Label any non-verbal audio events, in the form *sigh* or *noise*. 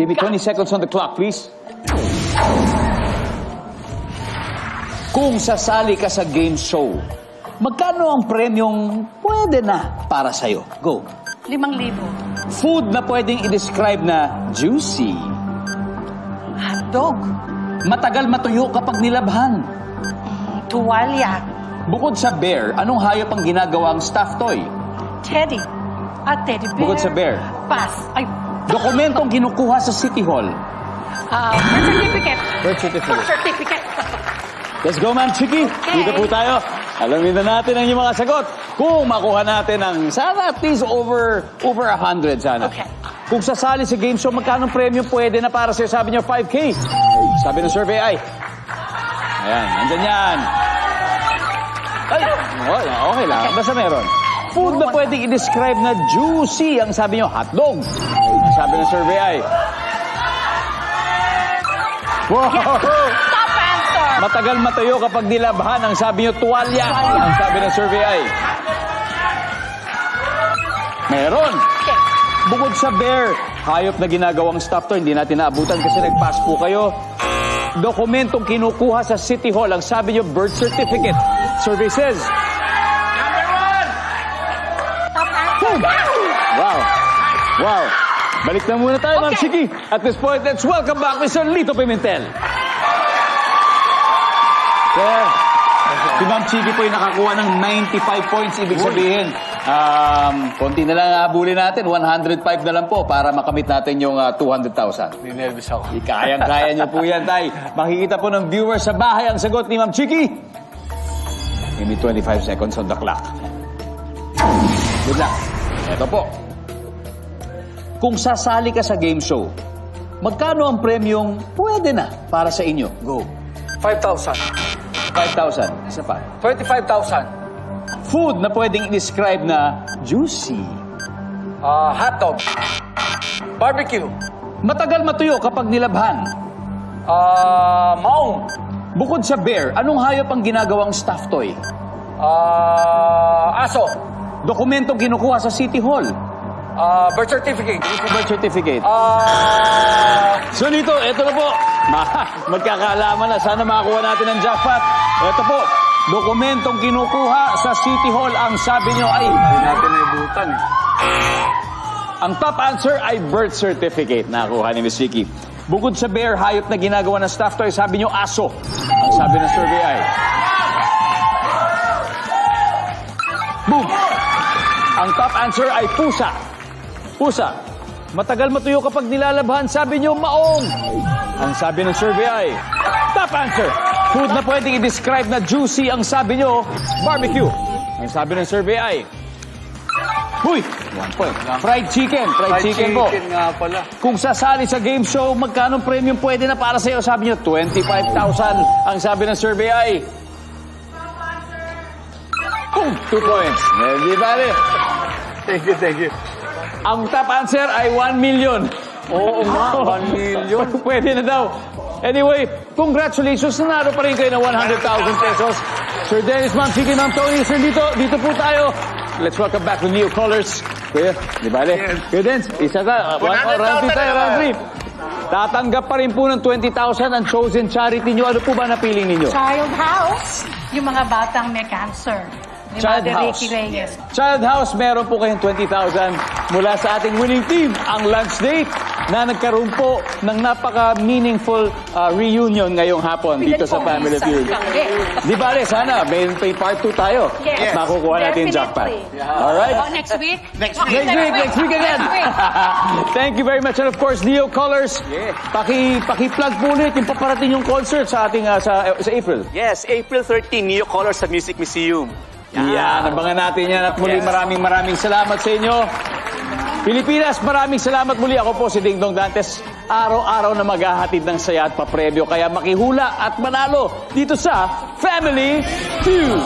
Give me 20 seconds on the clock, please. Kung sasali ka sa game show, magkano ang premyong pwede na para sa'yo? Go. Limang libo. Food na pwedeng i-describe na juicy. Hotdog. Matagal matuyo kapag nilabhan. Tuwalya. Bukod sa bear, anong hayop ang ginagawang stuffed toy? Teddy. At teddy bear. Bukod sa bear. Pass. Ay, Dokumentong kinukuha sa City Hall. ah, birth certificate. Birth certificate. Birth certificate. Let's go, Ma'am Chiki. Dito po tayo. Alamin na natin ang inyong mga sagot. Kung makuha natin ang sana at least over over 100 sana. Okay. Kung sasali sa game show, magkano premium pwede na para sa'yo? Sabi niyo, 5K. Sabi ng survey ay, ayan, nandyan yan. Ay, okay lang, okay lang. Basta meron. Food na pwedeng i-describe na juicy. Ang sabi niyo, hotdog. Sabi ng survey ay, Wow! Top answer. Matagal matayo kapag nilabhan. Ang sabi niyo, tuwalya. Ang sabi ng survey ay... Meron. Bukod sa bear, hayop na ginagawang stuffed toy, hindi natin naabutan kasi nag-pass po kayo. Dokumentong kinukuha sa City Hall. Ang sabi niyo, birth certificate. Survey says, Top answer. wow. Wow. Balik na muna tayo, Ma'am Okay. Chiki. At this point, let's welcome back Mr. Lito Pimentel. Sir, si Ma'am Chiki po yung nakakuha ng 95 points. Ibig sabihin, um, konti na lang habulin natin. 105 na lang po para makamit natin yung ah, 200,000. Ninervous ako. Kayang-kaya niyo po yan, Tay. Makikita po ng viewers sa bahay ang sagot ni Ma'am Chiki. Give me 25 seconds on the clock. Good luck. Ito po. Kung sasali ka sa game show, magkano ang premyong pwede na para sa inyo? Go. 5,000. 5,000. Isa pa. 25,000. Food na pwedeng i-describe na juicy. Ah, hotdog. Barbecue. Matagal matuyo kapag nilabhan. Ah, maong. Bukod sa bear, anong hayop ang ginagawang stuffed toy? Ah, aso. Dokumentong kinukuha sa City Hall. Ah, birth certificate. Sa birth certificate. Ah, So nito, ito na po. *laughs* Ma magkakaalaman na. Sana makakuha natin ng jackpot. Ito po. Dokumentong kinukuha sa City Hall. Ang sabi nyo ay... hindi natin naibutan eh. Ang top answer ay birth certificate. Nakuha ni Miss Vicky. Bukod sa bear, hayop na ginagawa ng staff toy, sabi nyo aso. Ang sabi ng survey ay... Boom! Ang top answer ay pusa. Pusa. Matagal matuyo kapag nilalabhan, sabi nyo maong. Ang sabi ng survey ay... Top answer. Food na pwedeng i-describe na juicy, ang sabi nyo, barbecue. Ang sabi ng survey ay... Uy! One point. Fried chicken. Fried, Fried chicken, po. chicken nga pala. Kung sasali sa game show, magkano premium pwede na para sa'yo? Sabi niyo, 25,000. Ang sabi ng survey ay... Boom! Two points. Bale. Thank you, thank you. Ang top answer ay 1 million. Oo nga, *laughs* 1 million. *laughs* Pwede na daw. Anyway, congratulations. Nanalo pa rin kayo ng 100,000 pesos. Sir Dennis, Ma'am Chicky, Ma'am Tony, Sir dito, dito po tayo. Let's welcome back the new callers. Kuya, di ba? Yes. Kuya Dens, isa ka. One, oh, round three tayo, round three. Tatanggap pa rin po ng 20,000 ang chosen charity nyo. Ano po ba napiling ninyo? Child house. Yung mga batang may cancer. Child Mother house. Reyes. Child House, meron po kayong 20,000 mula sa ating winning team, ang lunch date na nagkaroon po ng napaka-meaningful uh, reunion ngayong hapon dito sa Family Feud. Di ba, Ale, sana may, may part 2 tayo Yes. at makukuha natin yung jackpot. Definitely. Alright? Oh, next week? Next Next week, next week again. Next week. *laughs* Thank you very much. And of course, Leo Colors, Yeah. paki, paki-plug po ulit yung paparating yung concert sa ating uh, sa, sa April. Yes, April 13, Neo Colors sa Music Museum. Yan, abangan natin yan. At muli Yes. maraming maraming salamat sa inyo. Pilipinas, maraming salamat muli. Ako po si Ding Dong Dantes. Araw-araw na maghahatid ng saya at papremyo. Kaya makihula at manalo dito sa Family Feud.